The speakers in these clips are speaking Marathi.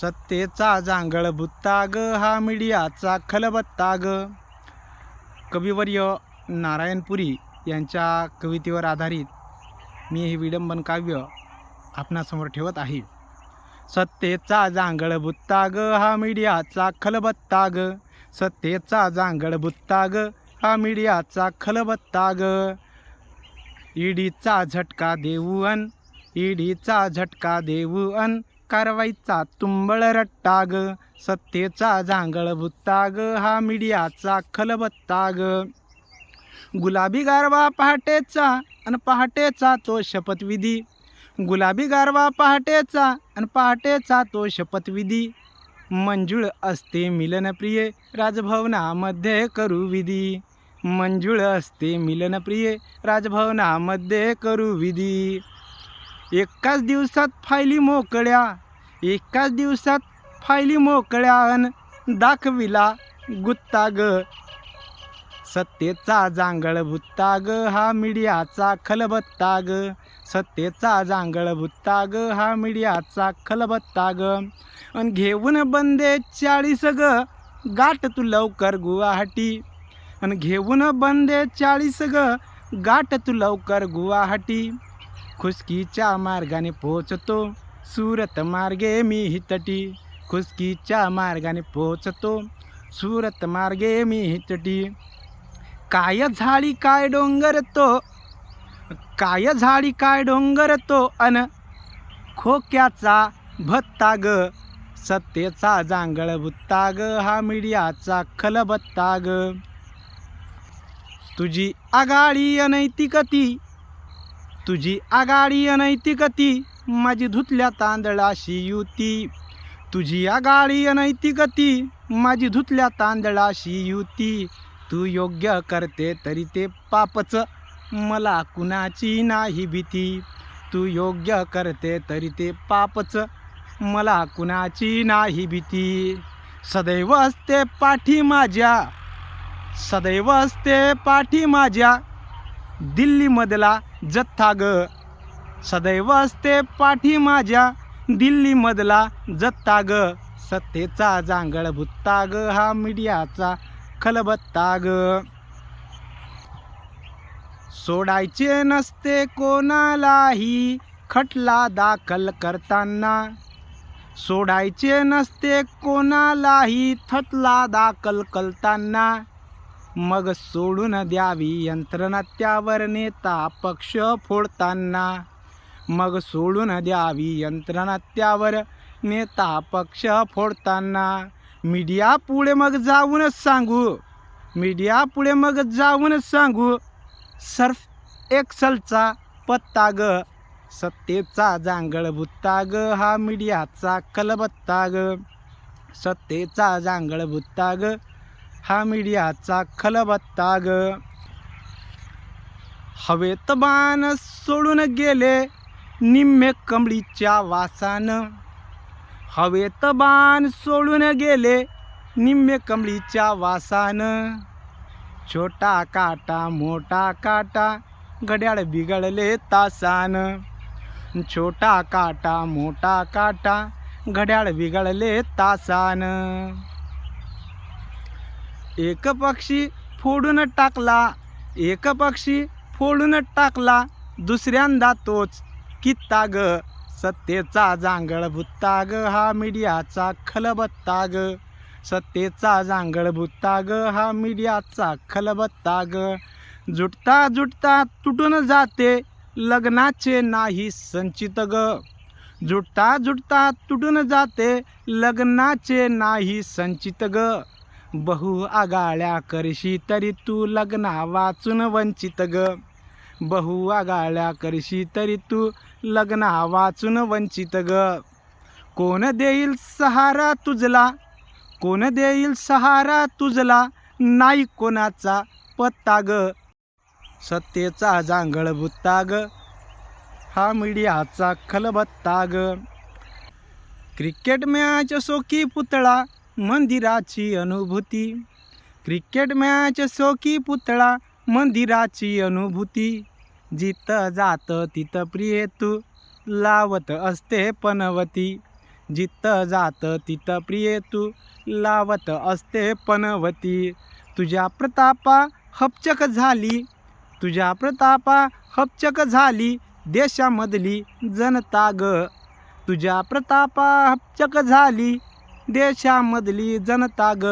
सत्तेचा जांगळ भुत्ता ग हा मीडियाचा खलबत्ता ग कविवर्य नारायणपुरी यांच्या कवितेवर आधारित मी हे विडंबन काव्य आपणासमोर ठेवत आहे. सत्तेचा जांगळ भुत्ता ग हा मीडियाचा खलबत्ता ग सत्तेचा जांगळ भुत्ता ग हा मीडियाचा खलबत्ता ग ईडीचा झटका देऊ अन ईडीचा झटका देऊ अन कारवाईचा तुंबळ रट्टाग सत्तेचा जांगळ भुत्ताग हा मीडियाचा खलबत्ताग. गुलाबी गारवा पहाटेचा आणि पहाटेचा तो शपथविधी. गुलाबी गारवा पहाटेचा आणि पहाटेचा तो शपथविधी. मंजुळ असते मिलनप्रिय राजभवनामध्ये करू विधी. मंजुळ असते मिलनप्रिय राजभवनामध्ये करू विधी. एकाच दिवसात फायली मोकळ्या एकाच दिवसात फायली मोकळ्या अन दाखविला गुत्ता ग. सत्तेचा जांगळ भुत्ता ग हा मीडियाचा खलबत्ता ग. सत्तेचा जांगळ भुत्ता ग हा मीडियाचा खलबत्ता ग. अन घेऊन बंदे चाळीस ग गाठ तू लवकर गुवाहाटी. अन घेऊन बंदे चाळीस ग गाठ तू लवकर गुवाहाटी. खुसकीच्या मार्गाने पोचतो सुरत मार्गे मी हितटी. खुसकीच्या मार्गाने पोचतो सुरत मार्गे मी हितटी. काय झाडी काय डोंगर तो? काय झाडी काय डोंगर तो? अन खोक्याचा भत्ता ग. सत्तेचा जांगळ भुत्ता ग. हा मीडियाचा खलबत्ता ग. तुझी आघाडी अनैतिकती तुझी आघाडी अनैतिकती माझी धुतल्या तांदळाशी युती. तुझी आघाडी अनैतिकती माझी धुतल्या तांदळाशी युती. तू योग्य करते तरी ते पापच मला कुणाची नाही भीती. तू योग्य करते तरी ते पापच मला कुणाची नाही भीती. सदैव असते पाठी माझ्या सदैव असते पाठी माझ्या. दिल्लीमधला जथ्था ग. सदैव असते पाठी माझ्या दिल्लीमधला जत्ता ग. सत्तेचा जांगळ भुत्ता ग हा मीडियाचा खलबत्ता ग. सोडायचे नसते कोणालाही खटला दाखल करताना. सोडायचे नसते कोणालाही थटला दाखल करताना. मग सोडून द्यावी यंत्रणा त्यावर नेता पक्ष फोडताना. मग सोडून द्यावी यंत्रणा त्यावर नेता पक्ष फोडताना. मीडिया पुढे मग जाऊनच सांगू. मीडिया पुढे मग जाऊनच सांगू. सर्फ एक्सलचा पत्ता ग. सत्तेचा जांगळ भुत्ता ग. हा मीडियाचा कलबत्ता ग. सत्तेचा जांगळ भुत्ता ग. हा मीडियाचा खलबत्ता ग. हवेत बाण सोडून गेले निम्मे कमळीच्या वासानं. हवेत बाण सोडून गेले निम्मे कमळीच्या वासानं. छोटा काटा मोठा काटा घड्याळ बिघडले तासान. छोटा काटा मोठा काटा घड्याळ बिघडले तासान. एक पक्षी फोडून टाकला एक पक्षी फोडून टाकला दुसऱ्यांदा तोच कित्ता ग? सत्तेचा जांगळ भुत्ता ग हा मीडियाचा खलबत्ता ग. सत्तेचा जांगळ भुत्ता ग हा मीडियाचा खलबत्ता ग. जुटता जुटता तुटून जाते लग्नाचे नाही संचित ग. जुटता जुटता तुटून जाते लग्नाचे नाही संचित ग. बहु आगाळ्या करशी तरी तू लग्ना वाचून वंचित ग. बहु आगाळ्या करशी तरी तू लग्ना वाचून वंचित ग. कोण देईल सहारा तुझला? कोण देईल सहारा तुझला? नाही कोणाचा पत्ता ग. सत्तेचा जांगळ भुत्ता ग. हा मीडियाचा खलबत्ता ग. क्रिकेट मॅच सोकी पुतळा? मंदिराची अनुभूती. क्रिकेट मॅच सोकी पुतळा मंदिराची अनुभूती. जिथं जात तिथं प्रिय तू लावत असते पनवती. जिथं जात तिथं प्रिय तू लावत असते पनवती. तुझ्या प्रतापा हपचक झाली तुझ्या प्रतापा हपचक झाली देशामधली जनता ग. तुझ्या प्रतापा हपचक झाली देशामधली जनता ग.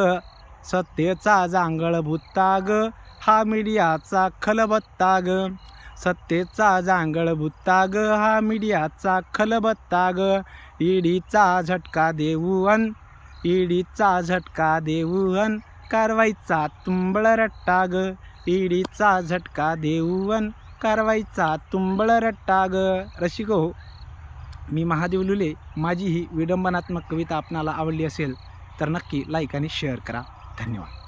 सत्तेचा जांगळ भुत्ता ग. हा मीडियाचा खलबत्ता ग. सत्तेचा जांगळ भुत्ता ग. हा मीडियाचा खलबत्ता ग. ईडीचा झटका देऊन ईडीचा झटका देऊन कारवाईचा तुंबळ रट्टा ग. ईडीचा झटका देऊन कारवाईचा तुंबळ रट्टा ग. रसिक हो. मी महादेव लुले. माझी ही विडंबनात्मक कविता आपणाला आवडली असेल तर नक्की लाईक आणि शेअर करा. धन्यवाद.